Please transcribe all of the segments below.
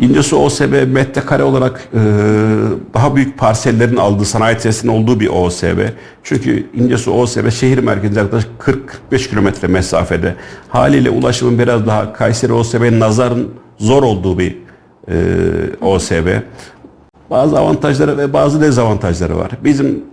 İncesu OSB metrekare olarak e, daha büyük parsellerin aldığı sanayi tesisinin olduğu bir OSB. Çünkü İncesu OSB şehir merkezinde yaklaşık 40-45 kilometre mesafede. Haliyle ulaşımın biraz daha Kayseri OSB'nin nazarın zor olduğu bir e, OSB. Bazı avantajları ve bazı dezavantajları var. Bizim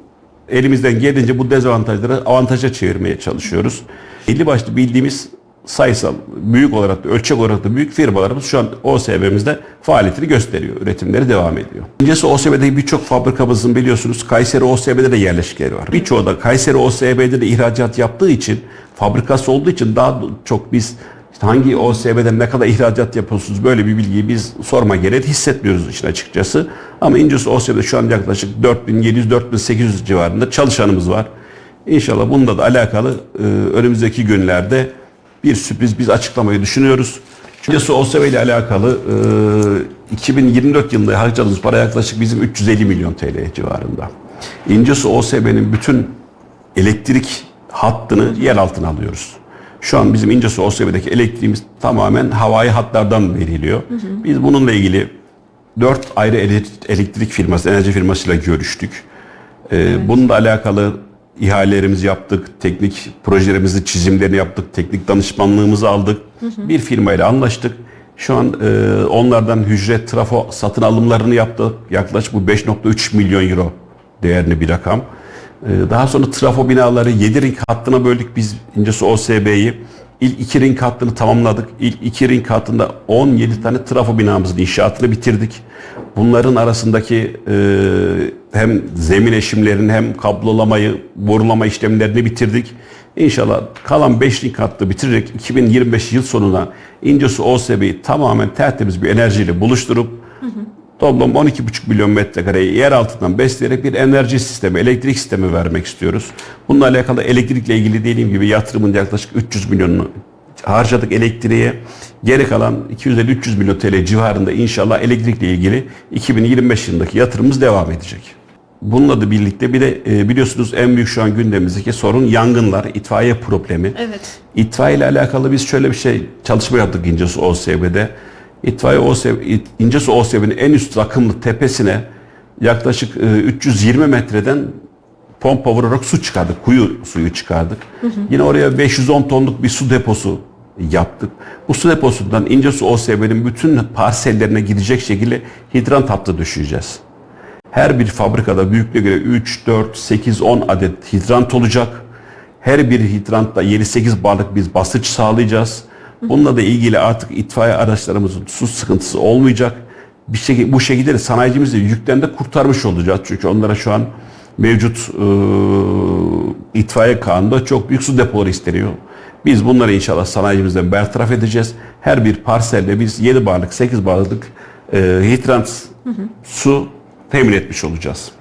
elimizden gelince bu dezavantajları avantaja çevirmeye çalışıyoruz. Belli başlı bildiğimiz sayısal, büyük olarak da ölçek olarak da büyük firmalarımız şu an OSB'mizde faaliyetini gösteriyor. Üretimleri devam ediyor. İncesi OSB'de birçok fabrikamızın biliyorsunuz Kayseri OSB'de de yerleşik yeri var. Birçoğu da Kayseri OSB'de de ihracat yaptığı için, fabrikası olduğu için daha çok biz işte hangi OSB'den ne kadar ihracat yapıyorsunuz böyle bir bilgiyi biz sorma gereği hissetmiyoruz işin açıkçası. Ama İncesi OSB'de şu an yaklaşık 4700-4800 civarında çalışanımız var. İnşallah bununla da alakalı e, önümüzdeki günlerde bir sürpriz biz açıklamayı düşünüyoruz. Çünkü OSB ile alakalı e, 2024 yılında harcadığımız para yaklaşık bizim 350 milyon TL civarında. İncesu OSB'nin bütün elektrik hattını yer altına alıyoruz. Şu an bizim İncesu OSB'deki elektriğimiz tamamen havai hatlardan veriliyor. Biz bununla ilgili dört ayrı ele- elektrik firması, enerji firmasıyla görüştük. Ee, Bununla alakalı ihalelerimizi yaptık, teknik projelerimizi, çizimlerini yaptık, teknik danışmanlığımızı aldık. Bir firmayla anlaştık. Şu an e, onlardan hücre trafo satın alımlarını yaptık. Yaklaşık bu 5.3 milyon euro değerli bir rakam. Ee, Daha sonra trafo binaları 7 ring hattına böldük biz İncesu OSB'yi. İlk iki ring hattını tamamladık. İlk iki ring hattında 17 tane trafo binamızın inşaatını bitirdik. Bunların arasındaki e, hem zemin eşimlerini hem kablolamayı, borulama işlemlerini bitirdik. İnşallah kalan 5 ring hattı bitirerek 2025 yıl sonuna İncesu OSB'yi tamamen tertemiz bir enerjiyle buluşturup Toplam 12,5 milyon metrekareyi yer altından besleyerek bir enerji sistemi, elektrik sistemi vermek istiyoruz. Bununla alakalı elektrikle ilgili dediğim gibi yatırımın yaklaşık 300 milyonunu harcadık elektriğe. Geri kalan 250-300 milyon TL civarında inşallah elektrikle ilgili 2025 yılındaki yatırımımız devam edecek. Bununla da birlikte bir de e, biliyorsunuz en büyük şu an gündemimizdeki sorun yangınlar, itfaiye problemi. Evet. İtfaiye ile alakalı biz şöyle bir şey çalışma yaptık İncesu OSB'de. İtfaiye OSB, İncesu OSB'nin en üst rakımlı tepesine yaklaşık e, 320 metreden pompa vurarak su çıkardık. Kuyu suyu çıkardık. Yine oraya 510 tonluk bir su deposu yaptık. Bu su deposundan İncesu OSB'nin bütün parsellerine gidecek şekilde hidrant hattı düşeceğiz. Her bir fabrikada büyüklüğe göre 3, 4, 8, 10 adet hidrant olacak. Her bir hidrantta 7-8 barlık biz basınç sağlayacağız. Bununla da ilgili artık itfaiye araçlarımızın su sıkıntısı olmayacak. Bir şekilde, bu şekilde de sanayicimizi yükten de kurtarmış olacağız. Çünkü onlara şu an mevcut e, itfaiye kanunda çok büyük su depoları isteniyor. Biz bunları inşallah sanayicimizden bertaraf edeceğiz. Her bir parselde biz 7 barlık, 8 barlık e, hidrant su temin etmiş olacağız.